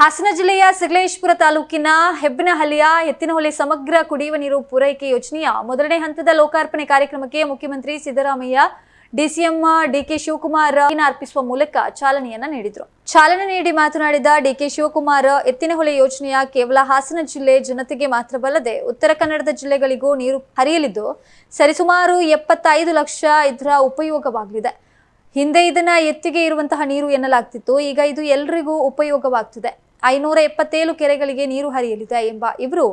ಹಾಸನ ಜಿಲ್ಲೆಯ ಸಕಲೇಶ್ಪುರ ತಾಲೂಕಿನ ಹೆಬ್ಬನಹಳ್ಳಿಯ ಎತ್ತಿನಹೊಳೆ ಸಮಗ್ರ ಕುಡಿಯುವ ನೀರು ಪೂರೈಕೆ ಯೋಜನೆಯ ಮೊದಲನೇ ಹಂತದ ಲೋಕಾರ್ಪಣೆ ಕಾರ್ಯಕ್ರಮಕ್ಕೆ ಮುಖ್ಯಮಂತ್ರಿ ಸಿದ್ದರಾಮಯ್ಯ, ಡಿಸಿಎಂ ಡಿಕೆ ಶಿವಕುಮಾರ್ ಅರ್ಪಿಸುವ ಮೂಲಕ ಚಾಲನೆಯನ್ನ ನೀಡಿದರು. ಚಾಲನೆ ನೀಡಿ ಮಾತನಾಡಿದ ಡಿಕೆ ಶಿವಕುಮಾರ್, ಎತ್ತಿನಹೊಳೆ ಯೋಜನೆಯ ಕೇವಲ ಹಾಸನ ಜಿಲ್ಲೆ ಜನತೆಗೆ ಮಾತ್ರವಲ್ಲದೆ ಉತ್ತರ ಕನ್ನಡದ ಜಿಲ್ಲೆಗಳಿಗೂ ನೀರು ಹರಿಯಲಿದ್ದು, ಸರಿಸುಮಾರು ಎಪ್ಪತ್ತೈದು ಲಕ್ಷ ಇದರ ಉಪಯೋಗವಾಗಲಿದೆ. ಹಿಂದೆ ಇದನ್ನ ಎತ್ತಿಗೆ ಇರುವಂತಹ ನೀರು ಎನ್ನಲಾಗ್ತಿತ್ತು, ಈಗ ಇದು ಎಲ್ರಿಗೂ ಉಪಯೋಗವಾಗ್ತಿದೆ. ಐನೂರ ಎಪ್ಪತ್ತೇಳು ಕೆರೆಗಳಿಗೆ ನೀರು ಹರಿಯಲಿದೆ ಎಂಬ ಇವರು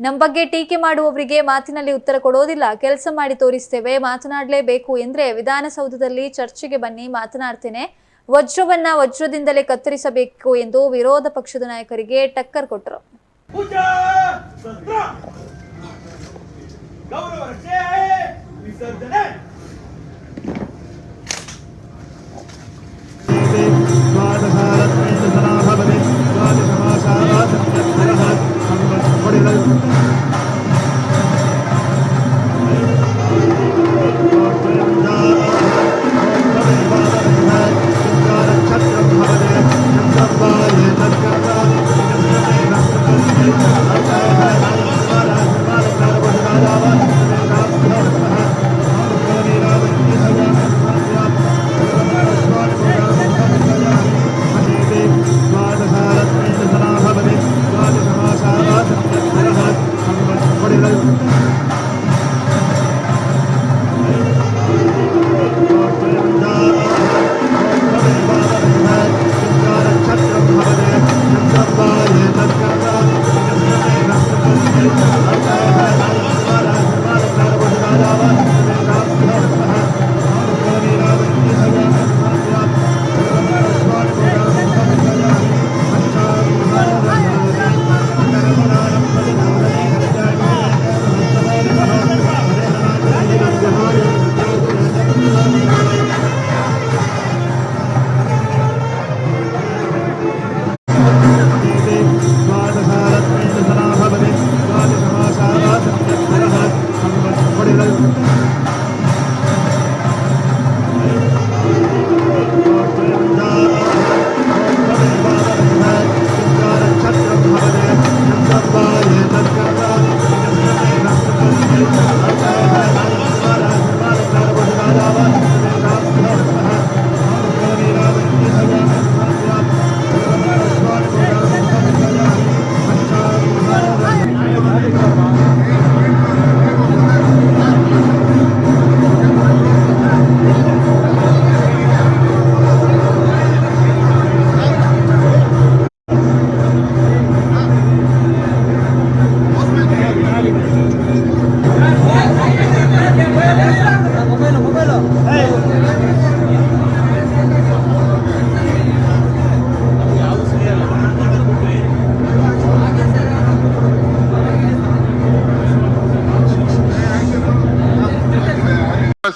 ನಮ್ಮ ಬಗ್ಗೆ ಟೀಕೆ ಮಾಡುವವರಿಗೆ ಮಾತಿನಲ್ಲಿ ಉತ್ತರ ಕೊಡೋದಿಲ್ಲ. ಕೆಲಸ ಮಾಡಿ ತೋರಿಸ್ತೇವೆ ಮಾತನಾಡಲೇಬೇಕು ಎಂದ್ರೆ ವಿಧಾನಸೌಧದಲ್ಲಿ ಚರ್ಚೆಗೆ ಬನ್ನಿ ಮಾತನಾಡ್ತೇನೆ. ವಜ್ರವನ್ನ ವಜ್ರದಿಂದಲೇ ಕತ್ತರಿಸಬೇಕು ಎಂದು ವಿರೋಧ ಪಕ್ಷದ ನಾಯಕರಿಗೆ ಟಕ್ಕರ್ ಕೊಟ್ಟರು. ವಿಸರ್ಜನೆ!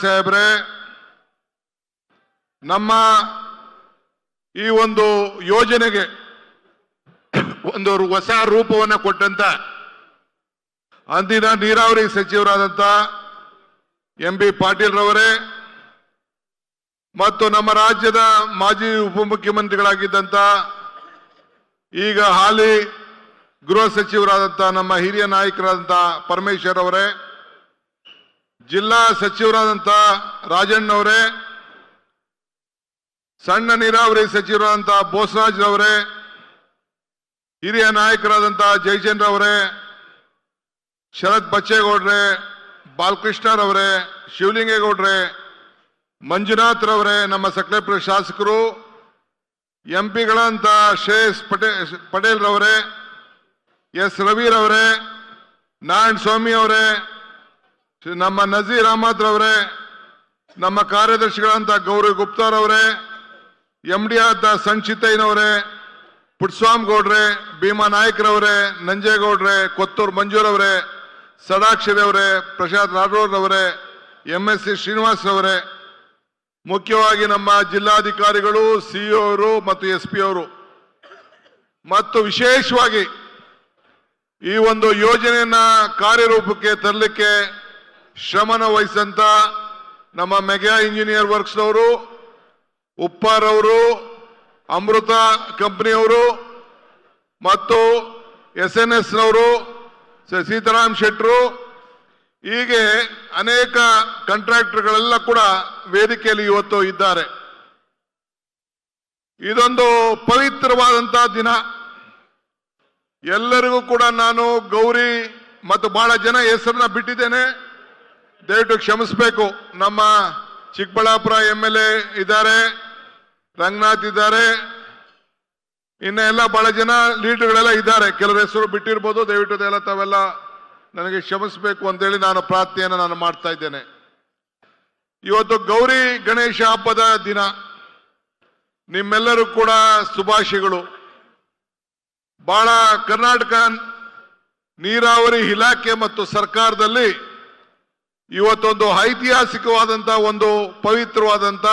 ಸಾಹೇಬ್ರೆ, ನಮ್ಮ ಈ ಒಂದು ಯೋಜನೆಗೆ ಒಂದು ಹೊಸ ರೂಪವನ್ನ ಕೊಟ್ಟಂತ ಅಂದಿನ ನೀರಾವರಿ ಸಚಿವರಾದಂತ ಎಂ ಬಿ ಪಾಟೀಲ್ ರವರೇ, ಮತ್ತು ನಮ್ಮ ರಾಜ್ಯದ ಮಾಜಿ ಉಪಮುಖ್ಯಮಂತ್ರಿಗಳಾಗಿದ್ದಂತ ಈಗ ಹಾಲಿ ಗೃಹ ಸಚಿವರಾದಂತ ನಮ್ಮ ಹಿರಿಯ ನಾಯಕರಾದಂತ ಪರಮೇಶ್ವರ್ ಅವರೇ ಜಿಲ್ಲಾ ಸಚಿವರಾದಂತ ರಾಜಣ್ಣವರೇ, ಸಣ್ಣ ನೀರಾವರಿ ಸಚಿವರಾದಂಥ ಬೋಸರಾಜ್ ರವರೇ ಹಿರಿಯ ನಾಯಕರಾದಂಥ ಜಯಚಂದ್ರ ಅವರೇ ಶರತ್ ಬಚ್ಚೇಗೌಡ್ರೆ, ಬಾಲಕೃಷ್ಣರವರೇ, ಶಿವಲಿಂಗೇಗೌಡ್ರೆ ಮಂಜುನಾಥ್ ರವರೇ ನಮ್ಮ ಸಕಲೇಪುರ ಶಾಸಕರು ಎಂ ಪಿಗಳಂತ ಶ್ರೇಯಸ್ ಪಟೇ ಪಟೇಲ್ ರವರೇ ಎಸ್ ರವಿರವರೇ ನಾರಾಯಣ ಸ್ವಾಮಿ ಅವರೇ ನಮ್ಮ ನಜೀರ್ ಅಹಮದ್ ರವರೇ, ನಮ್ಮ ಕಾರ್ಯದರ್ಶಿಗಳಂತ ಗೌರವ್ ಗುಪ್ತಾರವರೇ ಎಂ ಡಿ ಆದ ಸಂಚಿತಯ್ಯನವರೇ, ಪುಟ್ಸ್ವಾಮಿ ಗೌಡ್ರೆ, ಭೀಮಾ ನಾಯ್ಕರವರೇ ನಂಜೇಗೌಡ್ರೆ, ಕೊತ್ತೂರು ಮಂಜೂರವರೇ ಸದಾಕ್ಷರಿ ಅವರೇ, ಪ್ರಸಾದ್ ರಾಠೋಡ್ ಅವರೇ ಎಂ ಎಸ್ ಸಿ ಶ್ರೀನಿವಾಸ್ ಅವರೇ ಮುಖ್ಯವಾಗಿ ನಮ್ಮ ಜಿಲ್ಲಾಧಿಕಾರಿಗಳು ಸಿಇಒ ಅವರು ಮತ್ತು ಎಸ್ ಪಿ ಅವರು. ಮತ್ತು ವಿಶೇಷವಾಗಿ ಈ ಒಂದು ಯೋಜನೆಯನ್ನ ಕಾರ್ಯರೂಪಕ್ಕೆ ತರಲಿಕ್ಕೆ ಶ್ರಮನ ವಹಿಸಂತ ನಮ್ಮ ಮೆಗಾ ಇಂಜಿನಿಯರ್ ವರ್ಕ್ಸ್ ಅವರು ಉಪ್ಪಾರ್ ಅವರು, ಅಮೃತ ಕಂಪನಿಯವರು ಮತ್ತು ಎಸ್ ಎನ್ ಎಸ್ ಅವರು ಸೀತಾರಾಮ್ ಶೆಟ್ಟರು ಹೀಗೆ ಅನೇಕ ಕಾಂಟ್ರಾಕ್ಟರ್ಗಳೆಲ್ಲ ಕೂಡ ವೇದಿಕೆಯಲ್ಲಿ ಇವತ್ತು ಇದ್ದಾರೆ. ಇದೊಂದು ಪವಿತ್ರವಾದಂತಹ ದಿನ. ಎಲ್ಲರಿಗೂ ಕೂಡ ನಾನು ಗೌರಿ ಮತ್ತು ಬಹಳ ಜನ ಹೆಸರನ್ನ ಬಿಟ್ಟಿದ್ದೇನೆ. ದಯವಿಟ್ಟು ಕ್ಷಮಿಸಬೇಕು. ನಮ್ಮ ಚಿಕ್ಕಬಳ್ಳಾಪುರ ಎಂ ಎಲ್ ಎ ಇದ್ದಾರೆ, ರಂಗನಾಥ್ ಇದ್ದಾರೆ. ಇನ್ನ ಎಲ್ಲ ಬಹಳ ಜನ ಲೀಡರ್ಗಳೆಲ್ಲ ಇದ್ದಾರೆ. ಕೆಲವರು ಹೆಸರು ಬಿಟ್ಟಿರ್ಬೋದು, ದಯವಿಟ್ಟು ಎಲ್ಲ ತಾವೆಲ್ಲ ನನಗೆ ಕ್ಷಮಿಸಬೇಕು ಅಂತೇಳಿ ನಾನು ಪ್ರಾರ್ಥನೆಯನ್ನು ನಾನು ಮಾಡ್ತಾ ಇದ್ದೇನೆ. ಇವತ್ತು ಗೌರಿ ಗಣೇಶ ಹಬ್ಬದ ದಿನ. ನಿಮ್ಮೆಲ್ಲರೂ ಕೂಡ ಶುಭಾಶಯಗಳು. ಬಹಳ ಕರ್ನಾಟಕ ನೀರಾವರಿ ಇಲಾಖೆ ಮತ್ತು ಸರ್ಕಾರದಲ್ಲಿ ಇವತ್ತೊಂದು ಐತಿಹಾಸಿಕವಾದಂತ ಒಂದು ಪವಿತ್ರವಾದಂತ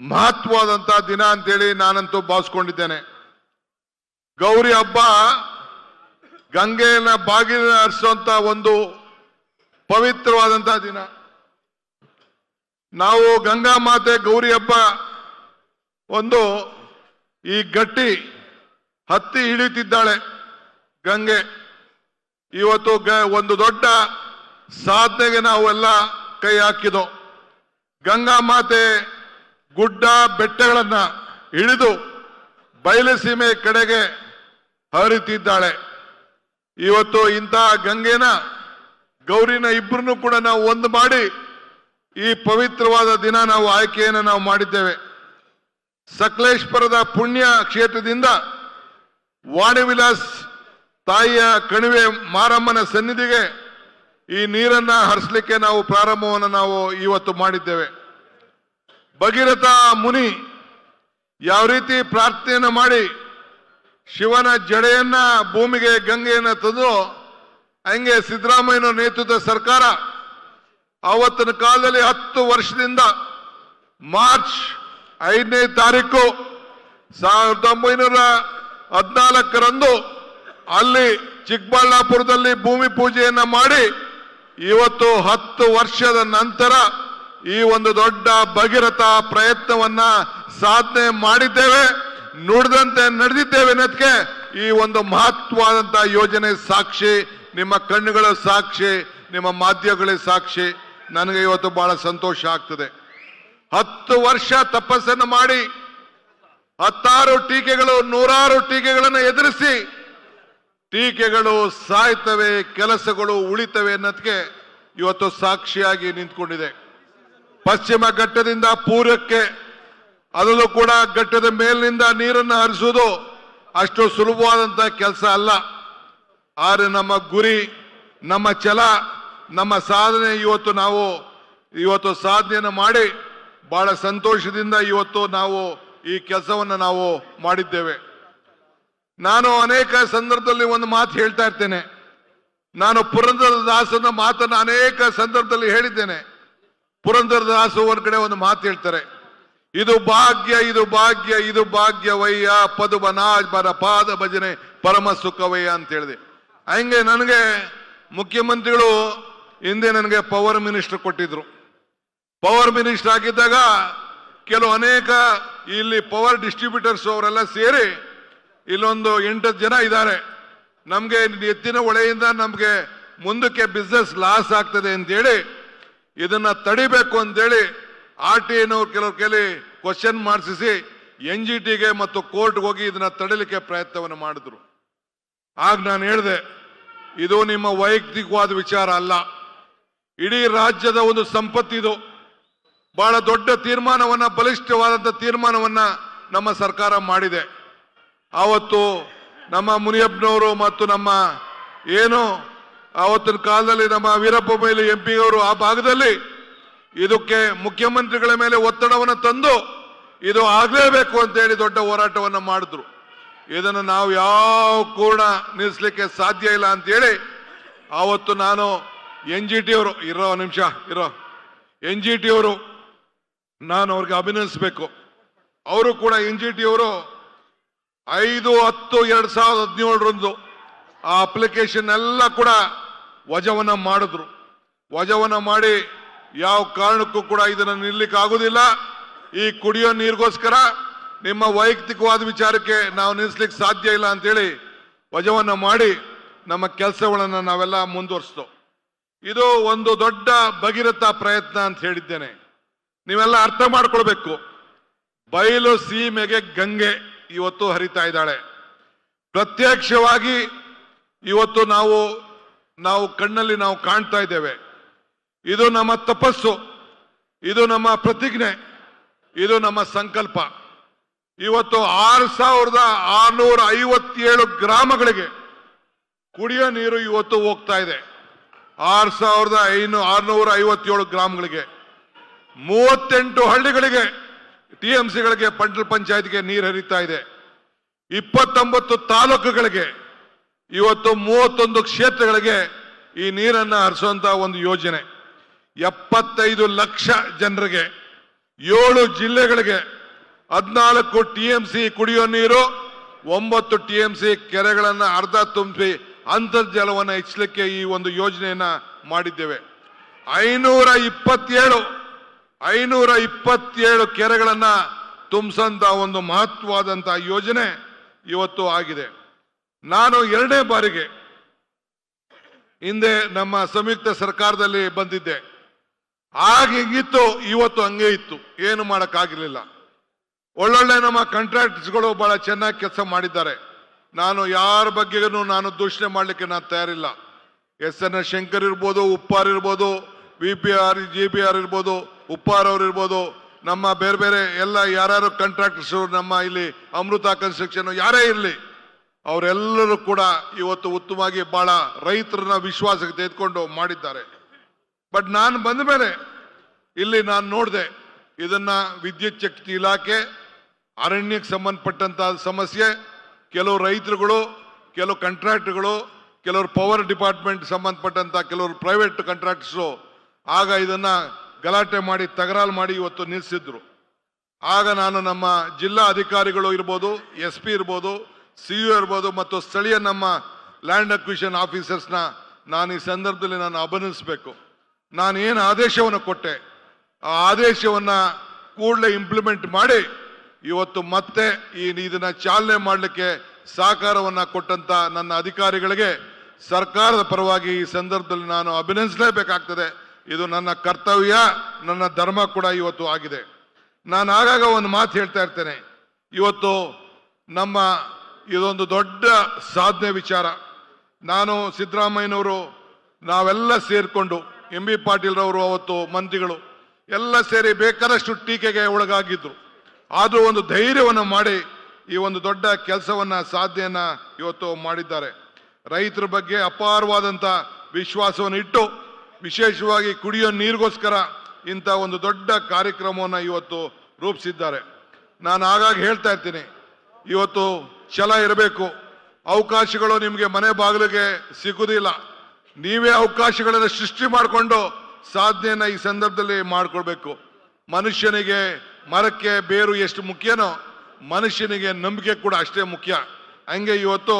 ಮಹತ್ವವಾದಂತ ದಿನ ಅಂತೇಳಿ ನಾನಂತೂ ಭಾವಿಸ್ಕೊಂಡಿದ್ದೇನೆ. ಗೌರಿ ಹಬ್ಬ ಗಂಗೆಯನ್ನ ಬಾಗಿಲ ಹರಿಸುವಂತ ಒಂದು ಪವಿತ್ರವಾದಂತ ದಿನ. ನಾವು ಗಂಗಾ ಮಾತೆ ಗೌರಿ ಹಬ್ಬ ಒಂದು ಈ ಗಟ್ಟಿ ಹತ್ತಿ ಇಳಿತಿದ್ದಾಳೆ ಗಂಗೆ. ಇವತ್ತು ಒಂದು ದೊಡ್ಡ ಸಾಧನೆಗೆ ನಾವೆಲ್ಲ ಕೈ ಹಾಕಿದೋ, ಗಂಗಾ ಮಾತೆ ಗುಡ್ಡ ಬೆಟ್ಟಗಳನ್ನ ಇಳಿದು ಬಯಲಸೀಮೆ ಕಡೆಗೆ ಹರಿತಿದ್ದಾಳೆ. ಇವತ್ತು ಇಂತಹ ಗಂಗೆನ, ಗೌರಿನ ಇಬ್ಬರನ್ನು ಕೂಡ ನಾವು ಒಂದು ಮಾಡಿ ಈ ಪವಿತ್ರವಾದ ದಿನ ನಾವು ಆಯ್ಕೆಯನ್ನು ನಾವು ಮಾಡಿದ್ದೇವೆ. ಸಕಲೇಶ್ವರದ ಪುಣ್ಯ ಕ್ಷೇತ್ರದಿಂದ ವಾಣಿವಿಲಾಸ್ ತಾಯಿಯ ಕಣಿವೆ ಮಾರಮ್ಮನ ಸನ್ನಿಧಿಗೆ ಈ ನೀರನ್ನ ಹರಿಸಲಿಕ್ಕೆ ನಾವು ಪ್ರಾರಂಭವನ್ನು ನಾವು ಇವತ್ತು ಮಾಡಿದ್ದೇವೆ. ಭಗೀರಥ ಮುನಿ ಯಾವ ರೀತಿ ಪ್ರಾರ್ಥನೆಯನ್ನು ಮಾಡಿ ಶಿವನ ಜಡೆಯನ್ನ ಭೂಮಿಗೆ ಗಂಗೆಯನ್ನು ತಂದು ಹಂಗೆ ಸಿದ್ದರಾಮಯ್ಯನ ನೇತೃತ್ವದ ಸರ್ಕಾರ ಆವತ್ತಿನ ಕಾಲದಲ್ಲಿ ಹತ್ತು ವರ್ಷದಿಂದ ಮಾರ್ಚ್ ಐದನೇ ತಾರೀಕು ಸಾವಿರದ ಒಂಬೈನೂರ ಹದಿನಾಲ್ಕರಂದು ಅಲ್ಲಿ ಚಿಕ್ಕಬಳ್ಳಾಪುರದಲ್ಲಿ ಭೂಮಿ ಪೂಜೆಯನ್ನು ಮಾಡಿ ಇವತ್ತು ಹತ್ತು ವರ್ಷದ ನಂತರ ಈ ಒಂದು ದೊಡ್ಡ ಭಗೀರಥ ಪ್ರಯತ್ನವನ್ನ ಸಾಧನೆ ಮಾಡಿದ್ದೇವೆ, ನುಡಿದಂತೆ ನಡೆದಿದ್ದೇವೆ ಅನ್ನೋದಕ್ಕೆ ಈ ಒಂದು ಮಹತ್ವವಾದಂತಹ ಯೋಜನೆ ಸಾಕ್ಷಿ, ನಿಮ್ಮ ಕಣ್ಣುಗಳ ಸಾಕ್ಷಿ, ನಿಮ್ಮ ಮಾಧ್ಯಮಗಳ ಸಾಕ್ಷಿ. ನನಗೆ ಇವತ್ತು ಬಹಳ ಸಂತೋಷ ಆಗ್ತದೆ. ಹತ್ತು ವರ್ಷ ತಪಸ್ಸನ್ನು ಮಾಡಿ ಹತ್ತಾರು ಟೀಕೆಗಳು, ನೂರಾರು ಟೀಕೆಗಳನ್ನು ಎದುರಿಸಿ ಟೀಕೆಗಳು ಸಾಯ್ತವೆ, ಕೆಲಸಗಳು ಉಳಿತವೆ ಅನ್ನೋದಕ್ಕೆ ಇವತ್ತು ಸಾಕ್ಷಿಯಾಗಿ ನಿಂತ್ಕೊಂಡಿದೆ. ಪಶ್ಚಿಮ ಘಟ್ಟದಿಂದ ಪೂರ್ವಕ್ಕೆ ಅದರಲ್ಲೂ ಕೂಡ ಘಟ್ಟದ ಮೇಲಿನಿಂದ ನೀರನ್ನು ಹರಿಸುವುದು ಅಷ್ಟು ಸುಲಭವಾದಂತಹ ಕೆಲಸ ಅಲ್ಲ. ಆದರೆ ನಮ್ಮ ಗುರಿ, ನಮ್ಮ ಛಲ, ನಮ್ಮ ಸಾಧನೆ ಇವತ್ತು ನಾವು ಇವತ್ತು ಸಾಧನೆಯನ್ನು ಮಾಡಿ ಬಹಳ ಸಂತೋಷದಿಂದ ಇವತ್ತು ನಾವು ಈ ಕೆಲಸವನ್ನು ನಾವು ಮಾಡಿದ್ದೇವೆ. ನಾನು ಅನೇಕ ಸಂದರ್ಭದಲ್ಲಿ ಒಂದು ಮಾತು ಹೇಳ್ತಾ ಇರ್ತೇನೆ. ನಾನು ಪುರಂದರ ದಾಸನ ಮಾತನ್ನು ಅನೇಕ ಸಂದರ್ಭದಲ್ಲಿ ಹೇಳಿದ್ದೇನೆ. ಪುರಂದರ ದಾಸು ಒಂದ್ ಕಡೆ ಒಂದು ಮಾತು ಹೇಳ್ತಾರೆ. ಇದು ಭಾಗ್ಯ ಇದು ಭಾಗ್ಯ, ಇದು ಭಾಗ್ಯವಯ್ಯ ಪದುಬನಾಜ್ಬರ ಪಾದ ಭಜನೆ ಪರಮ ಸುಖವಯ್ಯ ಅಂತ ಹೇಳಿದೆ. ಹಂಗೆ ನನಗೆ ಮುಖ್ಯಮಂತ್ರಿಗಳು ಹಿಂದೆ ನನಗೆ ಪವರ್ ಮಿನಿಸ್ಟರ್ ಕೊಟ್ಟಿದ್ರು. ಪವರ್ ಮಿನಿಸ್ಟರ್ ಆಗಿದ್ದಾಗ ಕೆಲವು ಅನೇಕ ಇಲ್ಲಿ ಪವರ್ ಡಿಸ್ಟ್ರಿಬ್ಯೂಟರ್ಸ್ ಅವರೆಲ್ಲ ಸೇರಿ ಇಲ್ಲೊಂದು ಎಂಟು ಜನ ಇದ್ದಾರೆ. ನಮಗೆ ಎತ್ತಿನ ಒಳೆಯಿಂದ ನಮಗೆ ಮುಂದಕ್ಕೆ ಬಿಸ್ನೆಸ್ ಲಾಸ್ ಆಗ್ತದೆ ಅಂತೇಳಿ ಇದನ್ನ ತಡಿಬೇಕು ಅಂತೇಳಿ ಆರ್ ಟಿ ಐನವ್ರು ಕೆಲವ್ರ ಕೇಳಿ ಕ್ವಶನ್ ಮಾಡಿಸಿ ಎನ್ ಜಿ ಟಿಗೆ ಮತ್ತು ಕೋರ್ಟ್ಗೆ ಹೋಗಿ ಇದನ್ನ ತಡಿಲಿಕ್ಕೆ ಪ್ರಯತ್ನವನ್ನು ಮಾಡಿದ್ರು. ಆಗ ನಾನು ಹೇಳಿದೆ, ಇದು ನಿಮ್ಮ ವೈಯಕ್ತಿಕವಾದ ವಿಚಾರ ಅಲ್ಲ. ಇಡೀ ರಾಜ್ಯದ ಒಂದು ಸಂಪತ್ತಿದು ಬಹಳ ದೊಡ್ಡ ತೀರ್ಮಾನವನ್ನ ಬಲಿಷ್ಠವಾದಂಥ ತೀರ್ಮಾನವನ್ನ ನಮ್ಮ ಸರ್ಕಾರ ಮಾಡಿದೆ. ಆವತ್ತು ನಮ್ಮ ಮುನಿಯಪ್ಪನವರು ಮತ್ತು ನಮ್ಮ ಏನು ಆವತ್ತಿನ ಕಾಲದಲ್ಲಿ ನಮ್ಮ ವೀರಪ್ಪ ಮೊಯ್ಲಿ ಎಂ ಪಿ ಅವರು ಆ ಭಾಗದಲ್ಲಿ ಇದಕ್ಕೆ ಮುಖ್ಯಮಂತ್ರಿಗಳ ಮೇಲೆ ಒತ್ತಡವನ್ನು ತಂದು ಇದು ಆಗಲೇಬೇಕು ಅಂತ ಹೇಳಿ ದೊಡ್ಡ ಹೋರಾಟವನ್ನು ಮಾಡಿದ್ರು. ಇದನ್ನು ನಾವು ಯಾವ ಕೂರ್ಣ ನಿಲ್ಲಿಸಲಿಕ್ಕೆ ಸಾಧ್ಯ ಇಲ್ಲ ಅಂತೇಳಿ ಆವತ್ತು ನಾನು ಎನ್ ಜಿ ಟಿ ಅವರು ಇರೋ ನಿಮಿಷ, ಇರೋ. ಎನ್ ಜಿ ಟಿ ಅವರು ನಾನು ಅವ್ರಿಗೆ ಅಭಿನಂದಿಸಬೇಕು. ಅವರು ಕೂಡ ಎನ್ ಜಿ ಟಿ ಅವರು ಐದು, ಹತ್ತು, ಎರಡ್ ಸಾವಿರದ ಹದಿನೇಳರಂದು ಆ ಅಪ್ಲಿಕೇಶನ್ ಎಲ್ಲ ಕೂಡ ವಜವನ ಮಾಡಿದ್ರು. ವಜವನ ಮಾಡಿ ಯಾವ ಕಾರಣಕ್ಕೂ ಕೂಡ ಇದನ್ನು ನಿಲ್ಲಕ್ಕೆ ಆಗುದಿಲ್ಲ ಈ ಕುಡಿಯೋ ನೀರಿಗೋಸ್ಕರ ನಿಮ್ಮ ವೈಯಕ್ತಿಕವಾದ ವಿಚಾರಕ್ಕೆ ನಾವು ನಿಲ್ಲಿಸ್ಲಿಕ್ಕೆ ಸಾಧ್ಯ ಇಲ್ಲ ಅಂತೇಳಿ ವಜವನ್ನ ಮಾಡಿ ನಮ್ಮ ಕೆಲಸಗಳನ್ನು ನಾವೆಲ್ಲ ಮುಂದುವರ್ಸ್ತು ಇದು ಒಂದು ದೊಡ್ಡ ಭಗೀರಥ ಪ್ರಯತ್ನ ಅಂತ ಹೇಳಿದ್ದೇನೆ. ನೀವೆಲ್ಲ ಅರ್ಥ ಮಾಡ್ಕೊಳ್ಬೇಕು. ಬಯಲು ಸೀಮೆಗೆ ಗಂಗೆ. ಇವತ್ತು ಹರಿತಾ ಇದ್ದಾಳೆ. ಪ್ರತ್ಯಕ್ಷವಾಗಿ ಇವತ್ತು ನಾವು ನಾವು ಕಣ್ಣಲ್ಲಿ ನಾವು ಕಾಣ್ತಾ ಇದ್ದೇವೆ. ಇದು ನಮ್ಮ ತಪಸ್ಸು, ಇದು ನಮ್ಮ ಪ್ರತಿಜ್ಞೆ, ಇದು ನಮ್ಮ ಸಂಕಲ್ಪ. ಇವತ್ತು ಆರು ಸಾವಿರದ ಆರ್ನೂರ ಐವತ್ತೇಳು ಗ್ರಾಮಗಳಿಗೆ ಕುಡಿಯೋ ನೀರು ಇವತ್ತು ಹೋಗ್ತಾ ಇದೆ. ಆರು ಸಾವಿರದ ಐನೂ, ಆರ್ನೂರ ಐವತ್ತೇಳು ಗ್ರಾಮಗಳಿಗೆ. ಮೂವತ್ತೆಂಟು ಹಳ್ಳಿಗಳಿಗೆ ಟಿ ಎಂ ಸಿಗಳಿಗೆ ಪಂಟಲ್ ಪಂಚಾಯತ್ಗೆ ನೀರು ಹರಿತಾ ಇದೆ. ಇಪ್ಪತ್ತೊಂಬತ್ತು ತಾಲೂಕುಗಳಿಗೆ, ಇವತ್ತು ಮೂವತ್ತೊಂದು ಕ್ಷೇತ್ರಗಳಿಗೆ ಈ ನೀರನ್ನ ಹರಿಸುವಂತ ಒಂದು ಯೋಜನೆ. ಎಪ್ಪತ್ತೈದು ಲಕ್ಷ ಜನರಿಗೆ, ಏಳು ಜಿಲ್ಲೆಗಳಿಗೆ ಹದಿನಾಲ್ಕು ಟಿ ಎಂ ಸಿ ಕುಡಿಯೋ ನೀರು, ಒಂಬತ್ತು ಟಿ ಎಂ ಸಿ ಕೆರೆಗಳನ್ನ ಅರ್ಧ ತುಂಬಿಸಿ ಅಂತರ್ಜಲವನ್ನು ಹೆಚ್ಚಲಿಕ್ಕೆ ಈ ಒಂದು ಯೋಜನೆಯನ್ನ ಮಾಡಿದ್ದೇವೆ. ಐನೂರ ಇಪ್ಪತ್ತೇಳು ಐನೂರ ಇಪ್ಪತ್ತೇಳು ಕೆರೆಗಳನ್ನ ತುಂಬಿಸಂತ ಒಂದು ಮಹತ್ವವಾದಂತಹ ಯೋಜನೆ ಇವತ್ತು ಆಗಿದೆ. ನಾನು ಎರಡನೇ ಬಾರಿಗೆ ಹಿಂದೆ ನಮ್ಮ ಸಂಯುಕ್ತ ಸರ್ಕಾರದಲ್ಲಿ ಬಂದಿದ್ದೆ. ಆಗ ಹಿಂಗಿತ್ತು ಇವತ್ತು ಹಂಗೆ ಇತ್ತು. ಏನು ಮಾಡಕ್ಕಾಗಿರ್ಲಿಲ್ಲ ಒಳ್ಳೊಳ್ಳೆ ನಮ್ಮ ಕಾಂಟ್ರಾಕ್ಟ್ಸ್ಗಳು ಬಹಳ ಚೆನ್ನಾಗಿ ಕೆಲಸ ಮಾಡಿದ್ದಾರೆ. ನಾನು ಯಾರ ಬಗ್ಗೆನೂ ನಾನು ದೂಷಣೆ ಮಾಡಲಿಕ್ಕೆ ನಾನು ತಯಾರಿಲ್ಲ. ಎಸ್ ಎನ್ ಎಸ್ ಶಂಕರ್ ಇರ್ಬೋದು, ಉಪ್ಪಾರ್ ಇರ್ಬೋದು V P R G B R ಇರ್ಬೋದು, ಉಪ್ಪಾರ್ ಅವ್ರು ಇರ್ಬೋದು, ನಮ್ಮ ಬೇರೆ ಬೇರೆ ಎಲ್ಲ ಯಾರ್ಯಾರು ಕಾಂಟ್ರಾಕ್ಟರ್ಸ್ ನಮ್ಮ ಇಲ್ಲಿ ಅಮೃತ ಕನ್ಸ್ಟ್ರಕ್ಷನ್ ಯಾರೇ ಇರಲಿ, ಅವರೆಲ್ಲರೂ ಕೂಡ ಇವತ್ತು ಉತ್ತಮವಾಗಿ ಬಹಳ ರೈತರನ್ನ ವಿಶ್ವಾಸಕ್ಕೆ ತೆಗೆದುಕೊಂಡು ಮಾಡಿದ್ದಾರೆ. ಬಟ್ ನಾನು ಬಂದ ಮೇಲೆ ಇಲ್ಲಿ ನಾನು ನೋಡಿದೆ, ಇದನ್ನ ವಿದ್ಯುತ್ ಶಕ್ತಿ ಇಲಾಖೆ, ಅರಣ್ಯಕ್ಕೆ ಸಂಬಂಧಪಟ್ಟಂತ ಸಮಸ್ಯೆ, ಕೆಲವು ರೈತರುಗಳು, ಕೆಲವು ಕಾಂಟ್ರಾಕ್ಟರ್ಗಳು ಕೆಲವರು ಪವರ್ ಡಿಪಾರ್ಟ್ಮೆಂಟ್ ಸಂಬಂಧಪಟ್ಟಂತ ಕೆಲವರು ಪ್ರೈವೇಟ್ ಕಾಂಟ್ರಾಕ್ಟ್ಸು ಆಗ ಇದನ್ನ ಗಲಾಟೆ ಮಾಡಿ ತಕರಾರು ಮಾಡಿ ಇವತ್ತು ನಿಲ್ಲಿಸಿದ್ರು ಆಗ ನಾನು ನಮ್ಮ ಜಿಲ್ಲಾ ಅಧಿಕಾರಿಗಳು ಇರ್ಬೋದು ಎಸ್ ಪಿ ಇರ್ಬೋದು ಸಿ ಯು ಇರ್ಬೋದು ಮತ್ತು ಸ್ಥಳೀಯ ನಮ್ಮ ಲ್ಯಾಂಡ್ ಅಕ್ವಿಷನ್ ಆಫೀಸರ್ಸ್ನ ನಾನು ಈ ಸಂದರ್ಭದಲ್ಲಿ ನಾನು ಅಭಿನಂದಿಸಬೇಕು. ನಾನು ಏನು ಆದೇಶವನ್ನು ಕೊಟ್ಟೆ, ಆ ಆದೇಶವನ್ನು ಕೂಡಲೇ ಇಂಪ್ಲಿಮೆಂಟ್ ಮಾಡಿ ಇವತ್ತು ಮತ್ತೆ ಈ ಇದನ್ನ ಚಾಲನೆ ಮಾಡಲಿಕ್ಕೆ ಸಹಕಾರವನ್ನು ಕೊಟ್ಟಂತ ನನ್ನ ಅಧಿಕಾರಿಗಳಿಗೆ ಸರ್ಕಾರದ ಪರವಾಗಿ ಈ ಸಂದರ್ಭದಲ್ಲಿ ನಾನು ಅಭಿನಂದಿಸಲೇಬೇಕಾಗ್ತದೆ. ಇದು ನನ್ನ ಕರ್ತವ್ಯ, ನನ್ನ ಧರ್ಮ ಕೂಡ ಇವತ್ತು ಆಗಿದೆ. ನಾನು ಆಗಾಗ ಒಂದು ಮಾತು ಹೇಳ್ತಾ ಇರ್ತೇನೆ. ಇವತ್ತು ನಮ್ಮ ಇದೊಂದು ದೊಡ್ಡ ಸಾಧನೆ ವಿಚಾರ. ನಾನು ಸಿದ್ದರಾಮಯ್ಯನವರು ನಾವೆಲ್ಲ ಸೇರಿಕೊಂಡು, ಎಂ ಬಿ ಪಾಟೀಲ್ರವರು ಅವತ್ತು ಮಂತ್ರಿಗಳು, ಎಲ್ಲ ಸೇರಿ ಬೇಕಾದಷ್ಟು ಟೀಕೆಗೆ ಒಳಗಾಗಿದ್ರು. ಆದರೂ ಒಂದು ಧೈರ್ಯವನ್ನು ಮಾಡಿ ಈ ಒಂದು ದೊಡ್ಡ ಕೆಲಸವನ್ನು, ಸಾಧನೆಯನ್ನು ಇವತ್ತು ಮಾಡಿದ್ದಾರೆ. ರೈತರ ಬಗ್ಗೆ ಅಪಾರವಾದಂಥ ವಿಶ್ವಾಸವನ್ನು ಇಟ್ಟು ವಿಶೇಷವಾಗಿ ಕುಡಿಯೋ ನೀರಿಗೋಸ್ಕರ ಇಂಥ ಒಂದು ದೊಡ್ಡ ಕಾರ್ಯಕ್ರಮವನ್ನು ಇವತ್ತು ರೂಪಿಸಿದ್ದಾರೆ. ನಾನು ಆಗಾಗ ಹೇಳ್ತಾ ಇರ್ತೀನಿ, ಇವತ್ತು ಛಲ ಇರಬೇಕು. ಅವಕಾಶಗಳು ನಿಮಗೆ ಮನೆ ಬಾಗಿಲಿಗೆ ಸಿಗುವುದಿಲ್ಲ ನೀವೇ ಅವಕಾಶಗಳನ್ನು ಸೃಷ್ಟಿ ಮಾಡಿಕೊಂಡು ಸಾಧನೆಯನ್ನು ಈ ಸಂದರ್ಭದಲ್ಲಿ ಮಾಡಿಕೊಳ್ಬೇಕು. ಮನುಷ್ಯನಿಗೆ ಮರಕ್ಕೆ ಬೇರು ಎಷ್ಟು ಮುಖ್ಯನೋ ಮನುಷ್ಯನಿಗೆ ನಂಬಿಕೆ ಕೂಡ ಅಷ್ಟೇ ಮುಖ್ಯ. ಹಂಗೆ ಇವತ್ತು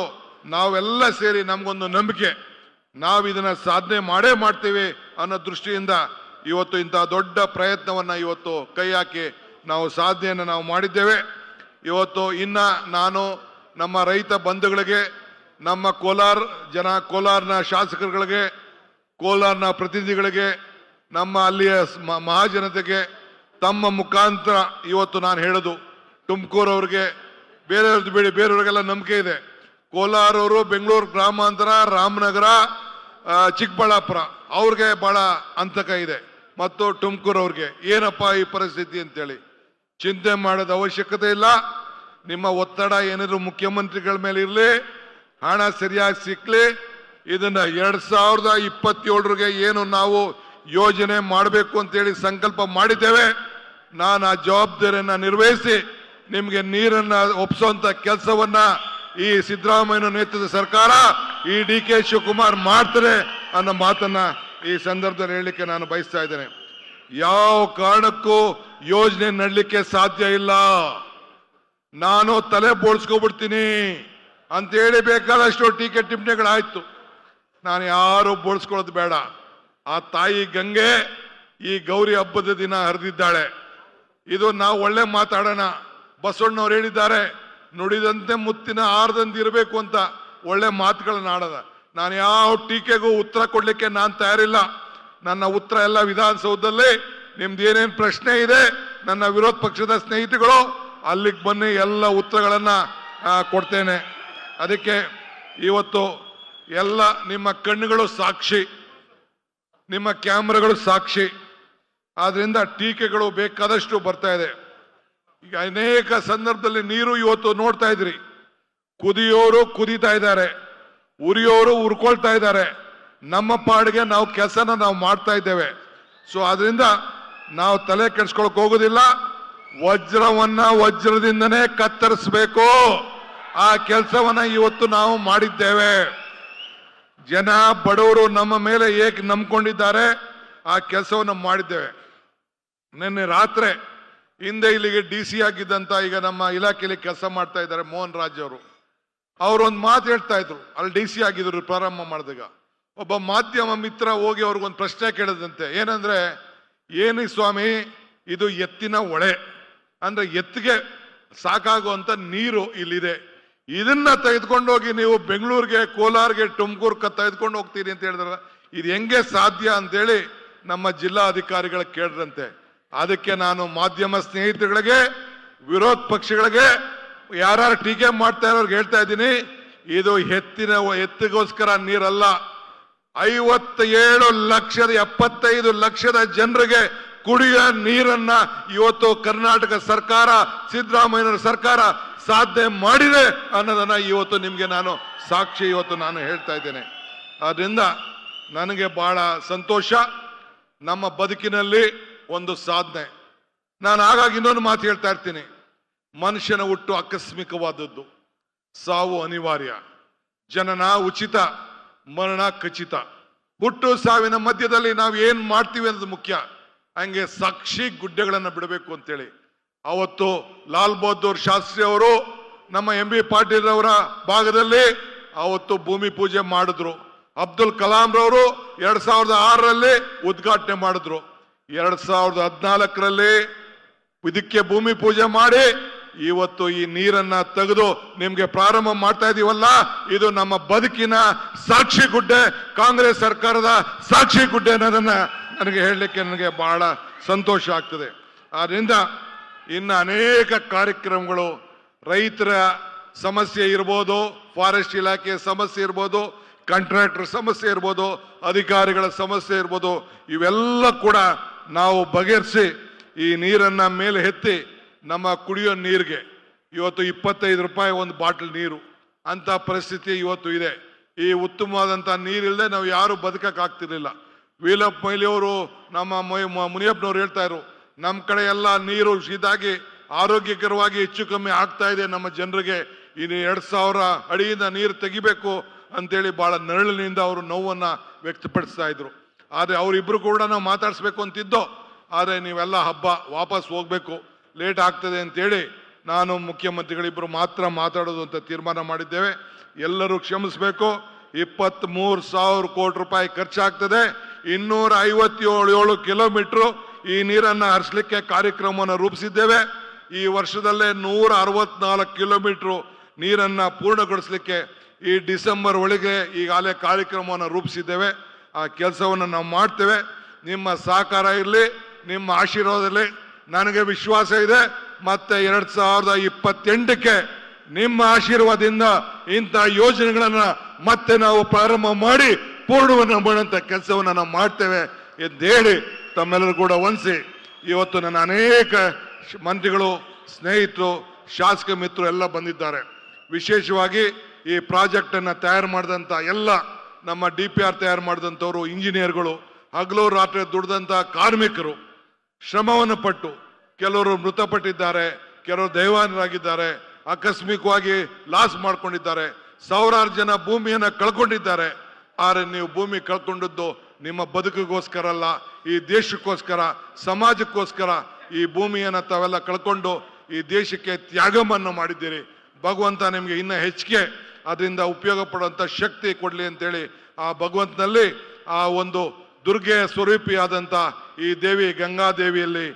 ನಾವೆಲ್ಲ ಸೇರಿ ನಮಗೊಂದು ನಂಬಿಕೆ. ನಾವು ಇದನ್ನ ಸಾಧನೆ ಮಾಡೇ ಮಾಡ್ತೇವೆ ಅನ್ನೋ ದೃಷ್ಟಿಯಿಂದ ಇವತ್ತು ಇಂಥ ದೊಡ್ಡ ಪ್ರಯತ್ನವನ್ನ ಇವತ್ತು ಕೈ ಹಾಕಿ ನಾವು ಸಾಧನೆಯನ್ನು ನಾವು ಮಾಡಿದ್ದೇವೆ. ಇವತ್ತು ಇನ್ನ ನಾನು, ನಮ್ಮ ರೈತ ಬಂಧುಗಳಿಗೆ, ನಮ್ಮ ಕೋಲಾರ ಜನ, ಕೋಲಾರ್ನ ಶಾಸಕರುಗಳಿಗೆ, ಕೋಲಾರ್ನ ಪ್ರತಿನಿಧಿಗಳಿಗೆ, ನಮ್ಮ ಅಲ್ಲಿಯ ಮಹಾಜನತೆಗೆ, ತಮ್ಮ ಮುಖಾಂತರ ಇವತ್ತು ನಾನು ಹೇಳೋದು. ತುಮಕೂರು ಅವ್ರಿಗೆ ಬೇರೆಯವ್ರದ್ದು ಬೇಡಿ, ಬೇರೆಯವ್ರಿಗೆಲ್ಲ ನಂಬಿಕೆ ಇದೆ. ಕೋಲಾರವರು ಬೆಂಗಳೂರು ಗ್ರಾಮಾಂತರ, ರಾಮನಗರ ಚಿಕ್ಕಬಳ್ಳಾಪುರ, ಅವ್ರಿಗೆ ಬಹಳ ಅಂತಕ ಇದೆ. ಮತ್ತು ತುಮಕೂರು ಅವ್ರಿಗೆ, ಏನಪ್ಪ ಈ ಪರಿಸ್ಥಿತಿ ಅಂತೇಳಿ. ಚಿಂತೆ ಮಾಡೋದ ಅವಶ್ಯಕತೆ ಇಲ್ಲ. ನಿಮ್ಮ ಒತ್ತಡ ಏನಿದ್ರು ಮುಖ್ಯಮಂತ್ರಿಗಳ ಮೇಲೆ ಇರಲಿ, ಹಣ ಸರಿಯಾಗಿ ಸಿಕ್ಕಲಿ ಇದನ್ನ ಎರಡು ಸಾವಿರದ ಇಪ್ಪತ್ತೇಳರಿಗೆ ಏನು ನಾವು ಯೋಜನೆ ಮಾಡಬೇಕು ಅಂತೇಳಿ ಸಂಕಲ್ಪ ಮಾಡಿದ್ದೇವೆ. ನಾನು ಆ ಜವಾಬ್ದಾರಿಯನ್ನು ನಿರ್ವಹಿಸಿ, ನಿಮಗೆ ನೀರನ್ನ ಒಪ್ಪಿಸೋಂಥ ಕೆಲಸವನ್ನ ಈ ಸಿದ್ದರಾಮಯ್ಯ ನೇತೃತ್ವದ ಸರ್ಕಾರ ಈ ಡಿ ಕೆ ಶಿವಕುಮಾರ್ ಮಾಡ್ತಾರೆ ಅನ್ನೋ ಮಾತನ್ನ ಈ ಸಂದರ್ಭದಲ್ಲಿ ಹೇಳಲಿಕ್ಕೆ ನಾನು ಬಯಸ್ತಾ ಇದ್ದೇನೆ. ಯಾವ ಕಾರಣಕ್ಕೂ ಯೋಜನೆ ನಡಲಿಕ್ಕೆ ಸಾಧ್ಯ ಇಲ್ಲ. ನಾನು ತಲೆ ಬೋಳ್ಸ್ಕೊಬಿಡ್ತೀನಿ ಅಂತ ಹೇಳಿ ಬೇಕಾದಷ್ಟು ಟೀಕೆ ಟಿಪ್ಪಣಿಗಳಾಯ್ತು. ನಾನು ಯಾರು ಬೋಳ್ಸ್ಕೊಳ್ಳೋದು ಬೇಡ. ಆ ತಾಯಿ ಗಂಗೆ ಈ ಗೌರಿ ಹಬ್ಬದ ದಿನ ಹರಿದಿದ್ದಾಳೆ. ಇದು ನಾವು ಒಳ್ಳೆ ಮಾತಾಡೋಣ. ಬಸವಣ್ಣವ್ರು ಹೇಳಿದ್ದಾರೆ ನುಡಿದಂತೆ ಮುತ್ತಿನ ಇರಬೇಕು ಅಂತ ಒಳ್ಳೆ ಮಾತುಗಳನ್ನ ಆಡದ. ನಾನು ಯಾವ ಟೀಕೆಗೂ ಉತ್ತರ ಕೊಡ್ಲಿಕ್ಕೆ ನಾನು ತಯಾರಿಲ್ಲ. ನನ್ನ ಉತ್ತರ ಎಲ್ಲ ವಿಧಾನಸೌಧದಲ್ಲಿ. ನಿಮ್ದು ಏನೇನು ಪ್ರಶ್ನೆ ಇದೆ, ನನ್ನ ವಿರೋಧ ಪಕ್ಷದ ಸ್ನೇಹಿತಗಳು ಅಲ್ಲಿಗೆ ಬನ್ನಿ, ಎಲ್ಲ ಉತ್ತರಗಳನ್ನು ಕೊಡ್ತೇನೆ. ಅದಕ್ಕೆ ಇವತ್ತು ಎಲ್ಲ ನಿಮ್ಮ ಕಣ್ಣುಗಳು ಸಾಕ್ಷಿ, ನಿಮ್ಮ ಕ್ಯಾಮ್ರಾಗಳು ಸಾಕ್ಷಿ. ಆದ್ರಿಂದ ಟೀಕೆಗಳು ಬೇಕಾದಷ್ಟು ಬರ್ತಾ ಇದೆ. ಈಗ ಅನೇಕ ಸಂದರ್ಭದಲ್ಲಿ ನೀರು ಇವತ್ತು ನೋಡ್ತಾ ಇದ್ರಿ. ಕುದಿಯೋರು ಕುದೀತಾ ಇದ್ದಾರೆ. ಉರಿಯೋರು ಉರ್ಕೊಳ್ತಾ ಇದ್ದಾರೆ. ನಮ್ಮ ಪಾಡಿಗೆ ನಾವು ಕೆಲಸನ ನಾವು ಮಾಡ್ತಾ ಇದ್ದೇವೆ. ಸೊ ಅದರಿಂದ ನಾವು ತಲೆ ಕೆಡ್ಸ್ಕೊಳಕ್ ಹೋಗೋದಿಲ್ಲ. ವಜ್ರವನ್ನ ವಜ್ರದಿಂದನೇ ಕತ್ತರಿಸಬೇಕು. ಆ ಕೆಲಸವನ್ನ ಇವತ್ತು ನಾವು ಮಾಡಿದ್ದೇವೆ. ಜನ ಬಡವರು ನಮ್ಮ ಮೇಲೆ ಏಕೆ ನಂಬ್ಕೊಂಡಿದ್ದಾರೆ. ಆ ಕೆಲಸವನ್ನು ಮಾಡಿದ್ದೇವೆ. ನಿನ್ನೆ ರಾತ್ರಿ ಹಿಂದೆ ಇಲ್ಲಿಗೆ ಡಿ ಸಿ ಆಗಿದ್ದಂತ ಈಗ ನಮ್ಮ ಇಲಾಖೆಯಲ್ಲಿ ಕೆಲಸ ಮಾಡ್ತಾ ಇದ್ದಾರೆ ಮೋಹನ್ ರಾಜ್ ಅವರು. ಅವ್ರು ಒಂದು ಮಾತು ಹೇಳ್ತಾ ಇದ್ರು. ಅಲ್ಲಿ ಡಿ ಸಿ ಆಗಿದ್ರು ಪ್ರಾರಂಭ ಮಾಡಿದಾಗ. ಒಬ್ಬ ಮಾಧ್ಯಮ ಮಿತ್ರ ಹೋಗಿ ಅವ್ರಿಗೊಂದು ಪ್ರಶ್ನೆ ಕೇಳಿದಂತೆ. ಏನಂದ್ರೆ, ಏನು ಸ್ವಾಮಿ, ಇದು ಎತ್ತಿನ ಒಳೆ ಅಂದ್ರೆ ಎತ್ತಿಗೆ ಸಾಕಾಗುವಂತ ನೀರು ಇಲ್ಲಿದೆ. ಇದನ್ನ ತೆಗೆದುಕೊಂಡೋಗಿ ನೀವು ಬೆಂಗಳೂರಿಗೆ, ಕೋಲಾರ್ಗೆ ತುಮಕೂರು ತೆಗೆದುಕೊಂಡು ಹೋಗ್ತೀರಿ ಅಂತ ಹೇಳಿದ್ರಲ್ಲ. ಇದು ಹೆಂಗೆ ಸಾಧ್ಯ ಅಂತೇಳಿ ನಮ್ಮ ಜಿಲ್ಲಾ ಅಧಿಕಾರಿಗಳ ಕೇಳಿದ್ರಂತೆ. ಅದಕ್ಕೆ ನಾನು ಮಾಧ್ಯಮ ಸ್ನೇಹಿತರುಗಳಿಗೆ, ವಿರೋಧ ಪಕ್ಷಗಳಿಗೆ, ಯಾರ್ಯಾರು ಟೀಕೆ ಮಾಡ್ತಾ ಇರೋರ್ಗೆ ಹೇಳ್ತಾ ಇದ್ದೀನಿ. ಇದು ಎತ್ತಿನ, ಎತ್ತಿಗೋಸ್ಕರ ನೀರಲ್ಲ. ಐವತ್ತೇಳು ಲಕ್ಷದ, ಎಪ್ಪತ್ತೈದು ಲಕ್ಷದ ಜನರಿಗೆ ಕುಡಿಯ ನೀರನ್ನ ಇವತ್ತು ಕರ್ನಾಟಕ ಸರ್ಕಾರ ಸಿದ್ದರಾಮಯ್ಯನ ಸರ್ಕಾರ ಸಾಧನೆ ಮಾಡಿದೆ ಅನ್ನೋದನ್ನ ಇವತ್ತು ನಿಮ್ಗೆ ನಾನು ಸಾಕ್ಷಿ ಇವತ್ತು ನಾನು ಹೇಳ್ತಾ ಇದ್ದೇನೆ. ಆದ್ರಿಂದ ನನಗೆ ಬಹಳ ಸಂತೋಷ. ನಮ್ಮ ಬದುಕಿನಲ್ಲಿ ಒಂದು ಸಾಧನೆ. ನಾನು ಹಾಗಾಗಿ ಇನ್ನೊಂದು ಮಾತು ಹೇಳ್ತಾ ಇರ್ತೀನಿ. ಮನುಷ್ಯನ ಹುಟ್ಟು ಆಕಸ್ಮಿಕವಾದದ್ದು. ಸಾವು ಅನಿವಾರ್ಯ. ಜನನ ಉಚಿತ, ಮರಣ ಖಚಿತ. ಹುಟ್ಟು ಸಾವಿನ ಮಧ್ಯದಲ್ಲಿ ನಾವು ಏನ್ ಮಾಡ್ತೀವಿ ಅನ್ನೋದು ಮುಖ್ಯ. ಹಂಗೆ ಸಾಕ್ಷಿ ಗುಡ್ಡೆಗಳನ್ನು ಬಿಡಬೇಕು ಅಂತೇಳಿ. ಅವತ್ತು ಲಾಲ್ ಬಹದ್ದೂರ್ ಶಾಸ್ತ್ರಿ ಅವರು ನಮ್ಮ ಎಂ ಬಿ ಪಾಟೀಲ್ ಅವರ ಭಾಗದಲ್ಲಿ ಅವತ್ತು ಭೂಮಿ ಪೂಜೆ ಮಾಡಿದ್ರು. ಅಬ್ದುಲ್ ಕಲಾಂ ರವರು ಎರಡ್ ಸಾವಿರದ ಆರರಲ್ಲಿ ಉದ್ಘಾಟನೆ ಮಾಡಿದ್ರು. ಎರಡ್ ಸಾವಿರದ ಹದಿನಾಲ್ಕರಲ್ಲಿ ಇದಕ್ಕೆ ಭೂಮಿ ಪೂಜೆ ಮಾಡಿ ಇವತ್ತು ಈ ನೀರನ್ನ ತೆಗೆದು ನಿಮ್ಗೆ ಪ್ರಾರಂಭ ಮಾಡ್ತಾ ಇದೀವಲ್ಲ? ಇದು ನಮ್ಮ ಬದುಕಿನ ಸಾಕ್ಷಿ ಗುಡ್ಡೆ. ಕಾಂಗ್ರೆಸ್ ಸರ್ಕಾರದ ಸಾಕ್ಷಿ ಗುಡ್ಡೆ ಅನ್ನೋದನ್ನ ನನಗೆ ಹೇಳಲಿಕ್ಕೆ ನನಗೆ ಬಹಳ ಸಂತೋಷ ಆಗ್ತದೆ. ಆದ್ರಿಂದ ಇನ್ನು ಅನೇಕ ಕಾರ್ಯಕ್ರಮಗಳು, ರೈತರ ಸಮಸ್ಯೆ ಇರ್ಬೋದು, ಫಾರೆಸ್ಟ್ ಇಲಾಖೆಯ ಸಮಸ್ಯೆ ಇರ್ಬೋದು, ಕಾಂಟ್ರಾಕ್ಟರ್ ಸಮಸ್ಯೆ ಇರ್ಬೋದು, ಅಧಿಕಾರಿಗಳ ಸಮಸ್ಯೆ ಇರ್ಬೋದು, ಇವೆಲ್ಲ ಕೂಡ ನಾವು ಬಗೆಹರಿಸಿ ಈ ನೀರನ್ನ ಮೇಲೆ ಎತ್ತಿ ನಮ್ಮ ಕುಡಿಯೋ ನೀರಿಗೆ. ಇವತ್ತು ಇಪ್ಪತ್ತೈದು ರೂಪಾಯಿ ಒಂದು ಬಾಟ್ಲ್ ನೀರು. ಅಂತ ಪರಿಸ್ಥಿತಿ ಇವತ್ತು ಇದೆ. ಈ ಉತ್ತಮವಾದಂಥ ನೀರಿಲ್ಲದೆ ನಾವು ಯಾರು ಬದುಕಕ್ಕಾಗ್ತಿರ್ಲಿಲ್ಲ. ವೀಲಪ್ಪ ಮೈಲಿಯವರು ನಮ್ಮ ಮುನಿಯಪ್ಪನವ್ರು ಹೇಳ್ತಾ ಇದ್ರು ನಮ್ಮ ಕಡೆ ಎಲ್ಲ ನೀರು ಇದಾಗಿ ಆರೋಗ್ಯಕರವಾಗಿ ಹೆಚ್ಚು ಕಮ್ಮಿ ಆಗ್ತಾ ಇದೆ ನಮ್ಮ ಜನರಿಗೆ. ಇನ್ನು ಎರಡು ಸಾವಿರ ಅಡಿಯಿಂದ ನೀರು ತೆಗಿಬೇಕು ಅಂತೇಳಿ ಬಹಳ ನರಳಿನಿಂದ ಅವರು ನೋವನ್ನು ವ್ಯಕ್ತಪಡಿಸ್ತಾ ಇದ್ರು. ಆದ್ರೆ ಅವರಿಬ್ಬರು ಕೂಡ ನಾವು ಮಾತಾಡಿಸ್ಬೇಕು ಅಂತಿದ್ದೋ, ಆದರೆ ನೀವೆಲ್ಲ ಹಬ್ಬ ವಾಪಸ್ ಹೋಗಬೇಕು, ಲೇಟ್ ಆಗ್ತದೆ ಅಂತೇಳಿ ನಾನು ಮುಖ್ಯಮಂತ್ರಿಗಳಿಬ್ಬರು ಮಾತ್ರ ಮಾತಾಡೋದು ಅಂತ ತೀರ್ಮಾನ ಮಾಡಿದ್ದೇವೆ. ಎಲ್ಲರೂ ಕ್ಷಮಿಸಬೇಕು. ಇಪ್ಪತ್ತ್ ಮೂರು ಸಾವಿರ ಕೋಟಿ ರೂಪಾಯಿ ಖರ್ಚಾಗ್ತದೆ. ಇನ್ನೂರ ಐವತ್ತೇಳು ಏಳು ಕಿಲೋಮೀಟರ್ ಈ ನೀರನ್ನು ಹರಿಸಲಿಕ್ಕೆ ಕಾರ್ಯಕ್ರಮವನ್ನು ರೂಪಿಸಿದ್ದೇವೆ. ಈ ವರ್ಷದಲ್ಲೇ ನೂರ ಅರವತ್ನಾಲ್ಕು ಕಿಲೋಮೀಟರ್ ನೀರನ್ನು ಪೂರ್ಣಗೊಳಿಸಲಿಕ್ಕೆ ಈ ಡಿಸೆಂಬರ್ ಒಳಗೆ ಈಗಾಗಲೇ ಕಾರ್ಯಕ್ರಮವನ್ನು ರೂಪಿಸಿದ್ದೇವೆ. ಆ ಕೆಲಸವನ್ನು ನಾವು ಮಾಡ್ತೇವೆ. ನಿಮ್ಮ ಸಹಕಾರ ಇರಲಿ, ನಿಮ್ಮ ಆಶೀರ್ವಾದ ಇರಲಿ. ನನಗೆ ವಿಶ್ವಾಸ ಇದೆ, ಮತ್ತೆ ಎರಡ್ ಸಾವಿರದ ಇಪ್ಪತ್ತೆಂಟಕ್ಕೆ ನಿಮ್ಮ ಆಶೀರ್ವಾದದಿಂದ ಇಂಥ ಯೋಜನೆಗಳನ್ನ ಮತ್ತೆ ನಾವು ಪ್ರಾರಂಭ ಮಾಡಿ ಪೂರ್ಣವನ್ನು ಮಾಡುವಂತ ಕೆಲಸವನ್ನು ನಾವು ಮಾಡ್ತೇವೆ ಎಂದು ಹೇಳಿ ತಮ್ಮೆಲ್ಲರೂ ಕೂಡ ಒಂದಿಸಿ ಇವತ್ತು ನನ್ನ ಅನೇಕ ಮಂತ್ರಿಗಳು, ಸ್ನೇಹಿತರು, ಶಾಸಕ ಮಿತ್ರರು ಎಲ್ಲ ಬಂದಿದ್ದಾರೆ. ವಿಶೇಷವಾಗಿ ಈ ಪ್ರಾಜೆಕ್ಟನ್ನು ತಯಾರು ಮಾಡಿದಂಥ ಎಲ್ಲ ನಮ್ಮ ಡಿ ಪಿ ಆರ್ ತಯಾರು ಮಾಡಿದಂಥವರು ಇಂಜಿನಿಯರ್ಗಳು ಹಗಲು ರಾತ್ರಿ ದುಡಿದಂತ ಕಾರ್ಮಿಕರು, ಶ್ರಮವನ್ನು ಪಟ್ಟು ಕೆಲವರು ಮೃತಪಟ್ಟಿದ್ದಾರೆ, ಕೆಲವರು ದೈವಾನರಾಗಿದ್ದಾರೆ, ಆಕಸ್ಮಿಕವಾಗಿ ಲಾಸ್ ಮಾಡ್ಕೊಂಡಿದ್ದಾರೆ, ಸಾವಿರಾರು ಜನ ಭೂಮಿಯನ್ನು ಕಳ್ಕೊಂಡಿದ್ದಾರೆ. ಆದರೆ ನೀವು ಭೂಮಿ ಕಳ್ಕೊಂಡದ್ದು ನಿಮ್ಮ ಬದುಕಿಗೋಸ್ಕರ ಅಲ್ಲ, ಈ ದೇಶಕ್ಕೋಸ್ಕರ, ಸಮಾಜಕ್ಕೋಸ್ಕರ ಈ ಭೂಮಿಯನ್ನು ತಾವೆಲ್ಲ ಕಳ್ಕೊಂಡು ಈ ದೇಶಕ್ಕೆ ತ್ಯಾಗವನ್ನು ಮಾಡಿದ್ದೀರಿ. ಭಗವಂತ ನಿಮಗೆ ಇನ್ನೂ ಹೆಚ್ಚಿಗೆ ಅದರಿಂದ ಉಪಯೋಗ ಪಡುವಂಥ ಶಕ್ತಿ ಕೊಡಲಿ ಅಂತೇಳಿ ಆ ಭಗವಂತನಲ್ಲಿ ಆ ಒಂದು ದುರ್ಗೆಯ ಸ್ವರೂಪಿಯಾದಂಥ ಈ ದೇವಿ ಗಂಗಾದೇವಿಯಲ್ಲಿ,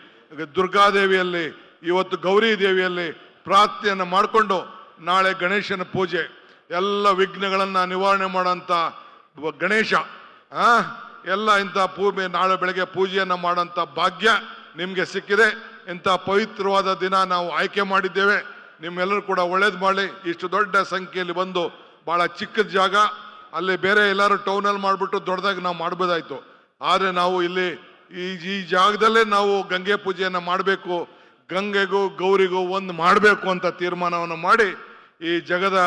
ದುರ್ಗಾದೇವಿಯಲ್ಲಿ, ಇವತ್ತು ಗೌರಿ ದೇವಿಯಲ್ಲಿ ಪ್ರಾರ್ಥನೆಯನ್ನು ಮಾಡಿಕೊಂಡು ನಾಳೆ ಗಣೇಶನ ಪೂಜೆ. ಎಲ್ಲ ವಿಘ್ನಗಳನ್ನು ನಿವಾರಣೆ ಮಾಡೋಂಥ ಗಣೇಶ ಎಲ್ಲ ಇಂಥ ಪೂಜೆ ನಾಳೆ ಬೆಳಗ್ಗೆ ಪೂಜೆಯನ್ನು ಮಾಡೋಂಥ ಭಾಗ್ಯ ನಿಮಗೆ ಸಿಕ್ಕಿದೆ. ಇಂಥ ಪವಿತ್ರವಾದ ದಿನ ನಾವು ಆಯ್ಕೆ ಮಾಡಿದ್ದೇವೆ. ನಿಮ್ಮೆಲ್ಲರೂ ಕೂಡ ಒಳ್ಳೇದು ಮಾಡಿ ಇಷ್ಟು ದೊಡ್ಡ ಸಂಖ್ಯೆಯಲ್ಲಿ ಬಂದು ಭಾಳ ಚಿಕ್ಕ ಜಾಗ. ಅಲ್ಲಿ ಬೇರೆ ಎಲ್ಲರೂ ಟೌನಲ್ಲಿ ಮಾಡಿಬಿಟ್ಟು ದೊಡ್ಡದಾಗಿ ನಾವು ಮಾಡ್ಬೋದಾಯ್ತು. ಆದರೆ ನಾವು ಇಲ್ಲಿ ಈ ಈ ಜಾಗದಲ್ಲೇ ನಾವು ಗಂಗೆ ಪೂಜೆಯನ್ನು ಮಾಡಬೇಕು. ಗಂಗೆಗೂ ಗೌರಿಗೂ ಒಂದು ಮಾಡಬೇಕು ಅಂತ ತೀರ್ಮಾನವನ್ನು ಮಾಡಿ ಈ ಜಗದ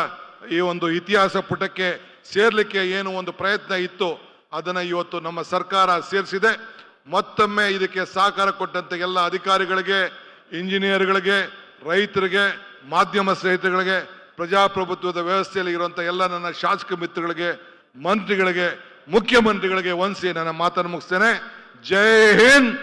ಈ ಒಂದು ಇತಿಹಾಸ ಪುಟಕ್ಕೆ ಸೇರಲಿಕ್ಕೆ ಏನು ಒಂದು ಪ್ರಯತ್ನ ಇತ್ತು. ಅದನ್ನು ಇವತ್ತು ನಮ್ಮ ಸರ್ಕಾರ ಸೇರಿಸಿದೆ. ಮತ್ತೊಮ್ಮೆ ಇದಕ್ಕೆ ಸಹಕಾರ ಕೊಟ್ಟಂತ ಎಲ್ಲ ಅಧಿಕಾರಿಗಳಿಗೆ, ಇಂಜಿನಿಯರ್ಗಳಿಗೆ, ರೈತರಿಗೆ ಮಾಧ್ಯಮ ಸ್ನೇಹಿತರುಗಳಿಗೆ ಪ್ರಜಾಪ್ರಭುತ್ವದ ವ್ಯವಸ್ಥೆಯಲ್ಲಿ ಇರುವಂಥ ಎಲ್ಲ ನನ್ನ ಶಾಸಕ ಮಿತ್ರಗಳಿಗೆ, ಮಂತ್ರಿಗಳಿಗೆ, ಮುಖ್ಯಮಂತ್ರಿಗಳಿಗೆ ವಂದಿಸಿ ನನ್ನ ಮಾತನ್ನು ಮುಗಿಸ್ತೇನೆ. ಜೈ ಹಿಂದ್!